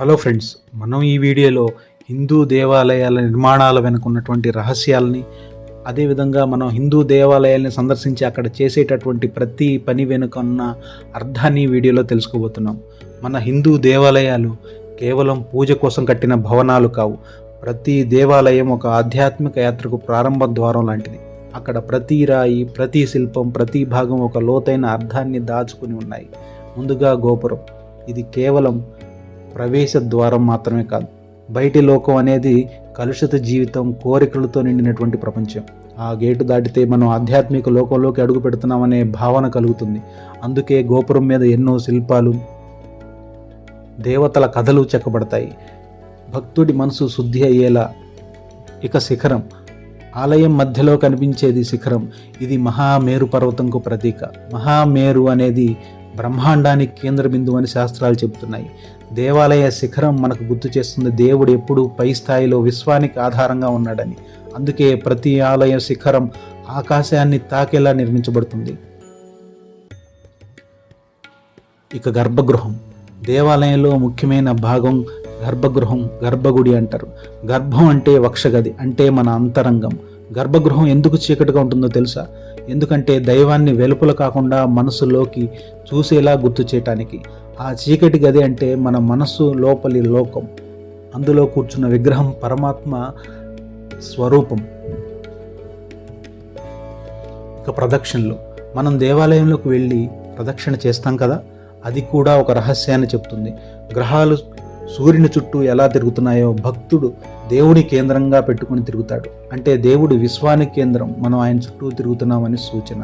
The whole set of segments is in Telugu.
హలో ఫ్రెండ్స్ మనం ఈ వీడియోలో హిందూ దేవాలయాల నిర్మాణాల వెనుక ఉన్నటువంటి రహస్యాలని అదేవిధంగా మనం హిందూ దేవాలయాల్ని సందర్శించి అక్కడ చేసేటటువంటి ప్రతి పని వెనుక ఉన్న అర్థాన్ని వీడియోలో తెలుసుకోబోతున్నాం. మన హిందూ దేవాలయాలు కేవలం పూజ కోసం కట్టిన భవనాలు కావు. ప్రతి దేవాలయం ఒక ఆధ్యాత్మిక యాత్రకు ప్రారంభ ద్వారం లాంటిది. అక్కడ ప్రతి రాయి ప్రతి శిల్పం ప్రతి భాగం ఒక లోతైన అర్థాన్ని దాచుకుని ఉన్నాయి. ముందుగా గోపురం. ఇది కేవలం ప్రవేశ ద్వారం మాత్రమే కాదు బయటి లోకం అనేది కలుషిత జీవితం కోరికలతో నిండినటువంటి ప్రపంచం. ఆ గేటు దాటితే మనం ఆధ్యాత్మిక లోకంలోకి అడుగు పెడుతున్నామనే భావన కలుగుతుంది. అందుకే గోపురం మీద ఎన్నో శిల్పాలు దేవతల కథలు చెక్కబడతాయి. భక్తుడి మనసు శుద్ధి అయ్యేలా ఇక శిఖరం ఆలయం మధ్యలో కనిపించేది శిఖరం. ఇది మహామేరు పర్వతంకు ప్రతీక. మహామేరు అనేది బ్రహ్మాండానికి కేంద్ర బిందువు అని శాస్త్రాలు చెబుతున్నాయి. దేవాలయ శిఖరం మనకు గుర్తు చేస్తుంది దేవుడు ఎప్పుడు పై స్థాయిలో విశ్వానికి ఆధారంగా ఉన్నాడని. అందుకే ప్రతి ఆలయ శిఖరం ఆకాశాన్ని తాకేలా నిర్మించబడుతుంది. ఇక గర్భగృహం. దేవాలయంలో ముఖ్యమైన భాగం గర్భగృహం గర్భగుడి అంటారు. గర్భం అంటే వక్షగది అంటే మన అంతరంగం. గర్భగృహం ఎందుకు చీకటిగా ఉంటుందో తెలుసా? ఎందుకంటే దైవాన్ని వెలుపల కాకుండా మనసులోకి చూసేలా గుర్తు చేయటానికి. ఆ చీకటి గది అంటే మన మనస్సు లోపలి లోకం. అందులో కూర్చున్న విగ్రహం పరమాత్మ స్వరూపం. ఇక ప్రదక్షిణలు. మనం దేవాలయంలోకి వెళ్ళి ప్రదక్షిణ చేస్తాం కదా? అది కూడా ఒక రహస్యాన్ని చెప్తుంది. గ్రహాలు సూర్యుని చుట్టూ ఎలా తిరుగుతున్నాయో భక్తుడు దేవుని కేంద్రంగా పెట్టుకుని తిరుగుతాడు. అంటే దేవుడు విశ్వానికి కేంద్రం మనం ఆయన చుట్టూ తిరుగుతున్నామని సూచన.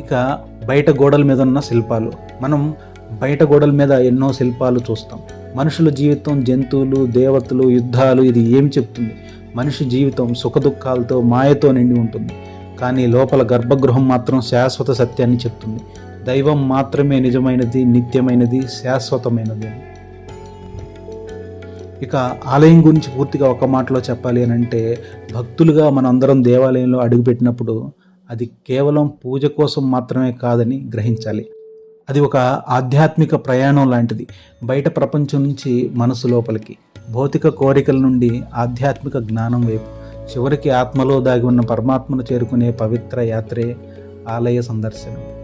ఇక బయట గోడల మీద ఉన్న శిల్పాలు. మనం బయట గోడల మీద ఎన్నో శిల్పాలు చూస్తాం. మనుషుల జీవితం జంతువులు దేవతలు యుద్ధాలు ఇది ఏం చెప్తుంది? మనిషి జీవితం సుఖదుఖాలతో మాయతో నిండి ఉంటుంది. కానీ లోపల గర్భగృహం మాత్రం శాశ్వత సత్యాన్ని చెప్తుంది. దైవం మాత్రమే నిజమైనది నిత్యమైనది శాశ్వతమైనది అని. ఇక ఆలయం గురించి పూర్తిగా ఒక మాటలో చెప్పాలి అని అంటే భక్తులుగా మనందరం దేవాలయంలో అడుగుపెట్టినప్పుడు అది కేవలం పూజ కోసం మాత్రమే కాదని గ్రహించాలి. అది ఒక ఆధ్యాత్మిక ప్రయాణం లాంటిది బయట ప్రపంచం నుంచి మనసు లోపలికి. భౌతిక కోరికల నుండి ఆధ్యాత్మిక జ్ఞానం వైపు చివరికి ఆత్మలో దాగి ఉన్న పరమాత్మను చేరుకునే పవిత్ర యాత్రే ఆలయ సందర్శనం.